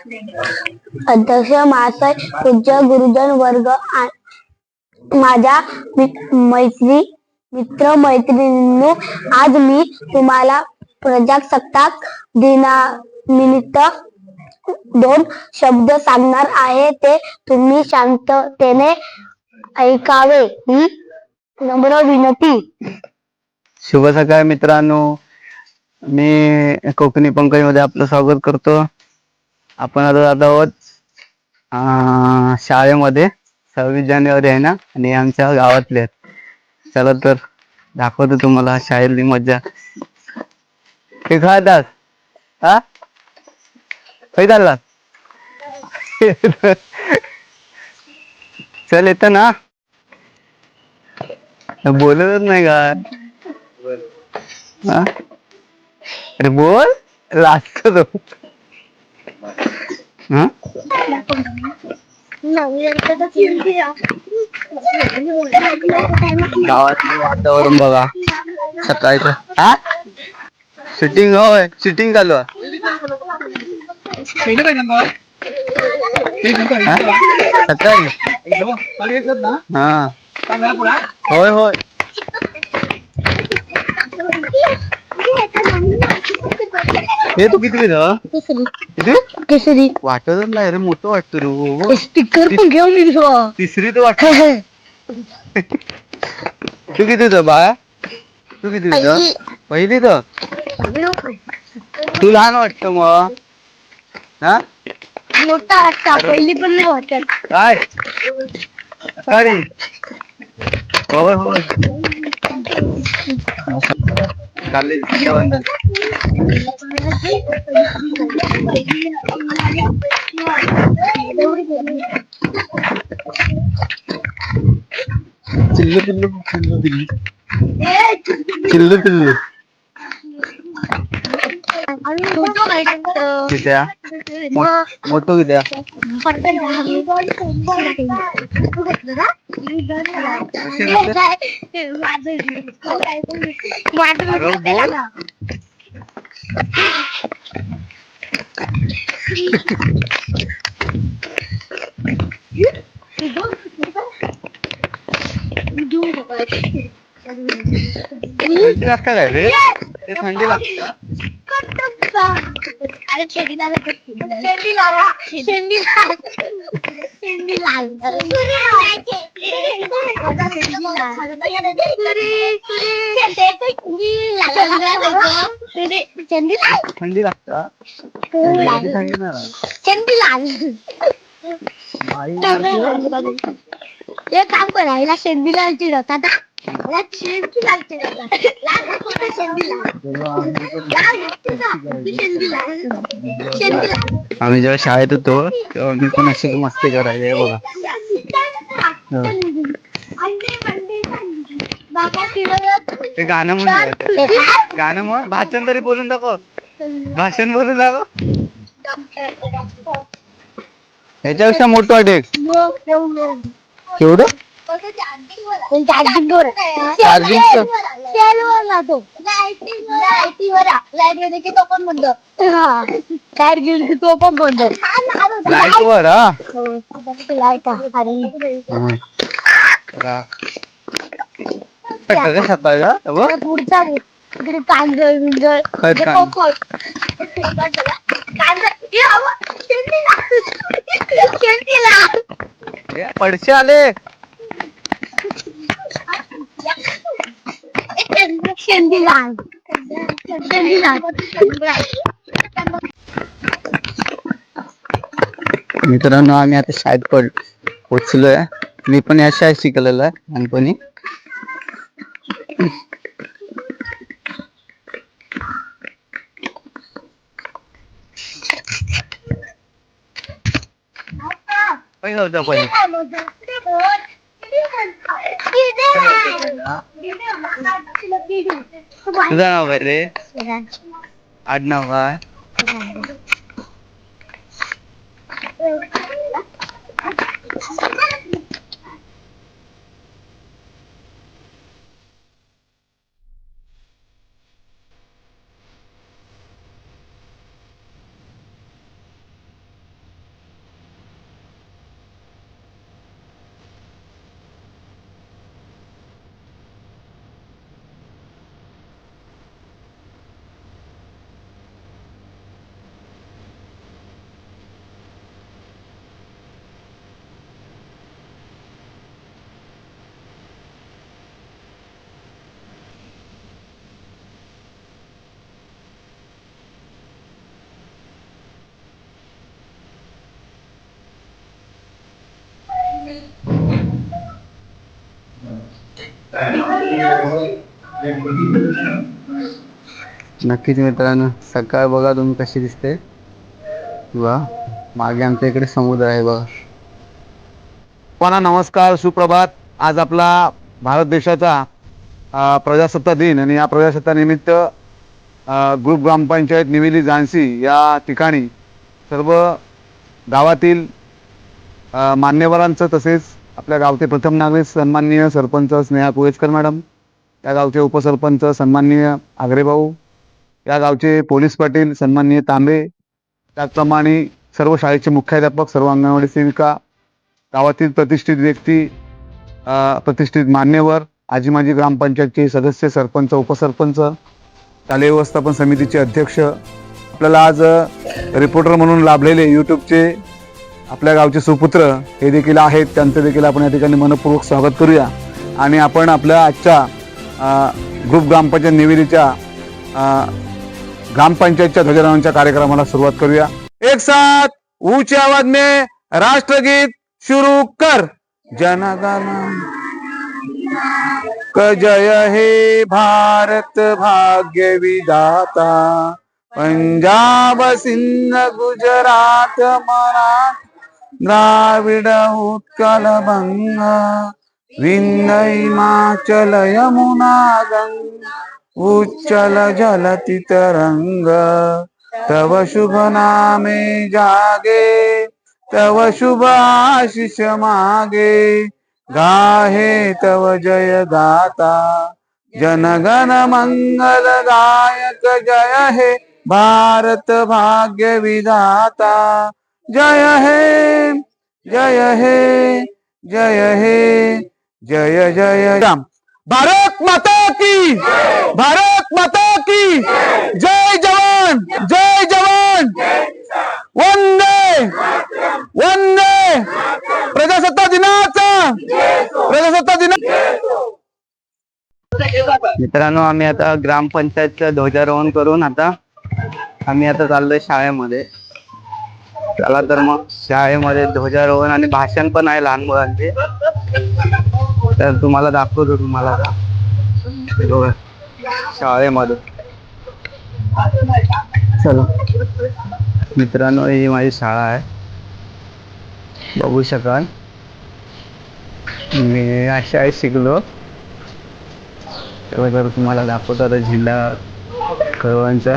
अध्यक्ष महाशय पूज्य गुरुजन वर्ग माझ्या मैत्री मित्र मैत्रिणींनो आज मी तुम्हाला प्रजासत्ताक दिनानिमित्त दोन शब्द सांगणार आहे. ते तुम्ही शांततेने ऐकावे. ही नम्र विनंती. शुभ सकाळ मित्रांनो. मी कोकणी पंकजमध्ये आपलं स्वागत करतो. आपण आता जात आहोत अं, शाळेमध्ये. सव्वीस जानेवारी आहे ना? आणि आमच्या गावातले आहेत. चला तर दाखवतो तुम्हाला शाळेतली मज्जा. हे खातात हा? काही चालला चल येतं ना. बोलतच नाही का? अरे बोल. तो. हा? गावातलं वातावरण बघा सकाळचं हा शूटिंग होय शूटिंग चालू आहे हा? सकाळी हा होय होय हे तू किती किती? केसरी. वाटतच नाही रे मोठं वाटतं रे. स्टिकर पण घेऊन तिसरी तर वाटत. तू किती होतं बाळा? तू किती होतं पहिली. तर? तू लहान वाटत मग. हा? मोठा वाटता पहिली पण नाही वाटत. काय? अरे. होय होय रक्षाबंधन. चिल्लू पिल्लू चिल्लू पिल्लू चिल्लू पिल्लू कित्या मोठं कित्या अरे बोल. थंडी लागतं काय रे ते थंडी लागतं? थंडी लागतं. आई. एक काम करा हिला लावायची जात आता हिला जात. लाल नको ना आम्ही पण लाल नको ना. जेव्हा शाळेत होतो तेव्हा मी पण अशी मस्ती करायचे हे बघा हो. ते गाणं म्हणून गाणं म्हण भाषण तरी बोलून दाखव. भाषण बोलून दाखव. ह्याच्यापेक्षा मोठं वाटेल तेवढं. केवढं की तो पण बंद लाइट तो पण बंद लाइट वर. हा. लाइट अरे पुढचा इकडे कांदळ बिंदळ. कोकण. ए. हे पडशे आले. मित्रांनो आम्ही आता शाळेत पड पोचलोय मी पण या शाळेत शिकलेलो आहे लहानपणी काय होतं पहिले तुझं नाव काय रे आडनाव काय नक्कीच मित्रांनो सकाळ बघा तुम्ही कशी दिसते. वा मागे आमच्या इकडे समुद्र आहे बघा. कोणा नमस्कार सुप्रभात. आज आपला भारत देशाचा अ, प्रजासत्ताक दिन आणि या प्रजासत्तानिमित्त ग्रुप ग्रामपंचायत निवेली झांसी या ठिकाणी सर्व गावातील अ, मान्यवरांचं तसेच आपल्या गावचे प्रथम नागरिक सन्माननीय सरपंच स्नेहा कुळेचकर मॅडम या गावचे उपसरपंच सन्माननीय आग्रेभाऊ या गावचे पोलीस पाटील सन्माननीय तांबे त्याचप्रमाणे सर्व शाळेचे मुख्याध्यापक सर्व अंगणवाडी सेविका गावातील प्रतिष्ठित व्यक्ती प्रतिष्ठित मान्यवर आजी माजी ग्रामपंचायतचे सदस्य सरपंच उपसरपंच शालेय व्यवस्थापन समितीचे अध्यक्ष आपल्याला आज रिपोर्टर म्हणून लाभलेले यूट्यूबचे आपल्या गावचे सुपुत्र हे देखील आहेत. त्यांचं देखील आपण या ठिकाणी मनपूर्वक स्वागत करूया. आणि आपण आपल्या आजच्या ग्रुप ग्रामपंचायत निवेदीच्या ग्रामपंचायतच्या ध्वजारोहणाच्या कार्यक्रमाला सुरुवात करूया. एक साथ ऊंचे आवाज मे राष्ट्रगीत शुरू कर. जनगण क जय हे भारत भाग्य विधाता पंजाब सिंध गुजरात मराठा. द्राविड उत्कल बंगा विंध्य हिमाचल उच्चल जलति तव शुभनामे जागे तव शुभ आशिष मागे गाहे तव जय गाता जनगण मंगल गायक जय हे भारत भाग्य विधाता जय हे जय हे जय हे जय जय राम. भारत माता की भारत माता की जय जवान जय जवान. वंदे वंदे. प्रजासत्ता दिनाचा प्रजासत्ता दिना मित्रांनो आम्ही आता ग्रामपंचायतचं ध्वजारोहण करून आता आम्ही आता चाललोय शाळेमध्ये. चला तर मग शाळेमध्ये ध्वजारोहण आणि भाषण पण आहे लहान मुलांचे. तर तुम्हाला दाखवतो तुम्हाला. शाळेमध्ये. चलो. मित्रांनो ही माझी शाळा आहे. बघू शकाल. मी अशा शाळेत शिकलो. तुम्हाला दाखवतो आता झेंडा कळवांचा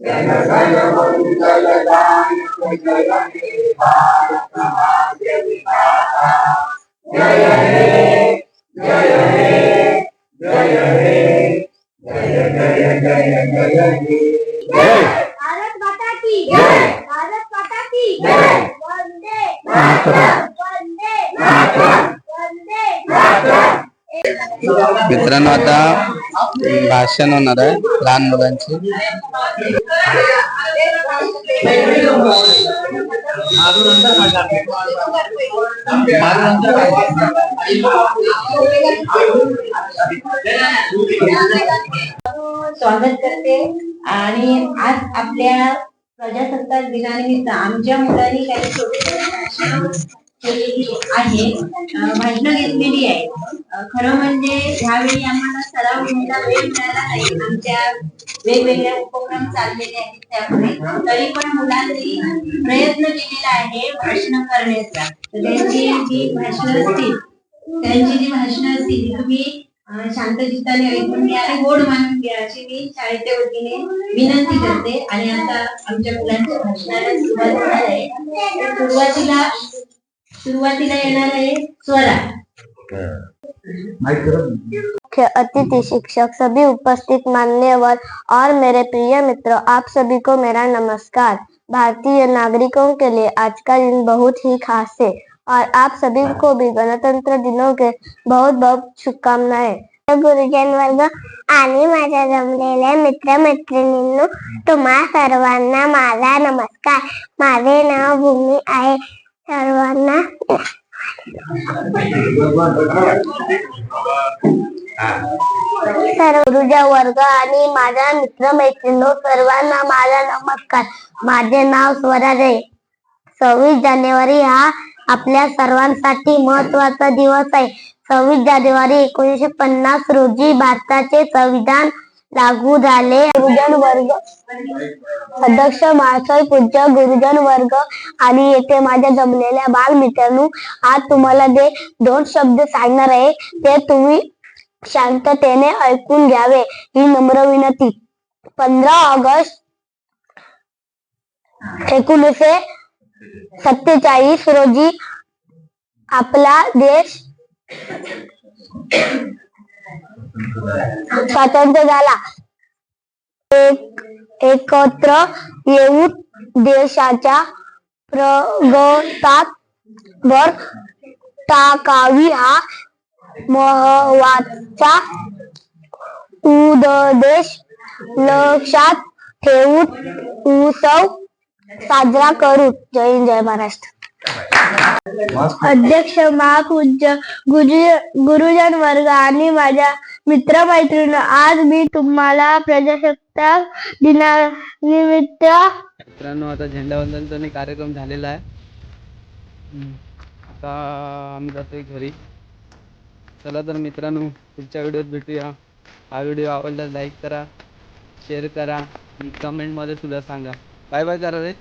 भारत माता की जय। भारत माता की जय। वंदे मातरम। वंदे मातरम। वंदे। मित्रांनो आता भाषण होणार आहे लहान मुलांचे. स्वागत करते. आणि आज आपल्या प्रजासत्ताक दिनानिमित्त आमच्या मुलांनी काही छोटे आहे. भाषणं घेतलेली आहे. खरं म्हणजे ह्यावेळी आम्हाला सराव घ्यायला वेळ मिळाला नाही. आमच्या वेगवेगळ्या उपक्रम चाललेले आहेत त्यामुळे. तरी पण मुलांनी प्रयत्न केलेला आहे भाषण करण्याचा. त्यांची जी भाषणं असतील त्यांची जी भाषणं असतील तुम्ही शांतजीताने शांतचित्ताने ऐकून घ्या आणि गोड मानून घ्या. अशी मी शाळेच्या वतीने विनंती करते. आणि आता आमच्या मुलांच्या भाषणाला सुरुवात होणार आहे. सुरुवातीला सुरुवातीला येणार आहे स्वरा. मुख्य अतिथि शिक्षक सभी उपस्थित मान्यवर और मेरे प्रिय मित्र आप सभी को मेरा नमस्कार। भारतीय नागरिकों के लिए आज का दिन बहुत ही खास है और आप सभी को भी गणतंत्र दिनों के बहुत बहुत शुभकामनाएँ। गुरुजन वर्ग आणि माझ्या जमलेल्या मित्र मैत्रिणींनो तुम्हा सर्वांना माझा नमस्कार. माझे नाव भूमी आहे. सर्वांना सर्व गुरुजा वर्ग आणि माझ्या मित्र मैत्रिणी सर्वांना माझा नमस्कार. माझे नाव स्वराज आहे. सव्वीस जानेवारी हा आपल्या सर्वांसाठी महत्त्वाचा दिवस आहे. सव्वीस जानेवारी एकोणीसशे पन्नास रोजी भारताचे संविधान लागू झाले गुरुजन वर्ग. अध्यक्ष महाशय पूज्य गुरुजन वर्ग. आणि येथे माझ्या जमलेल्या बालमित्रांनो आज तुम्हाला जे दोन शब्द सांगणार आहे ते तुम्ही शांततेने ऐकून घ्यावे. ही नम्र विनंती. पंधरा ऑगस्ट एकोणीसशे सत्तेचाळीस रोजी आपला देश स्वातंत्र्य झाला. एक एकत्र येऊन देशाच्या प्रगतात भर टाकावी हा महत्त्वाचा उद्देश. लक्षात ठेवून उत्सव साजरा करू. जय हिंद जय महाराष्ट्र. अध्यक्ष महापूज्य गुरुजन वर्ग आणि माझ्या मित्रमैत्रिणी. आज मी तुम्हाला प्रजासत्ताक दिनानिमित्त मित्रांनो आता झेंडावंदनचा कार्यक्रम झालेला आहे. आता आम्ही जातोय घरी. चला तर मित्रांनो पुढच्या व्हिडिओत भेटूया. हा व्हिडिओ आवडला लाईक करा शेअर करा आणि कमेंटमध्ये सुद्धा सांगा. बाय बाय करा रे.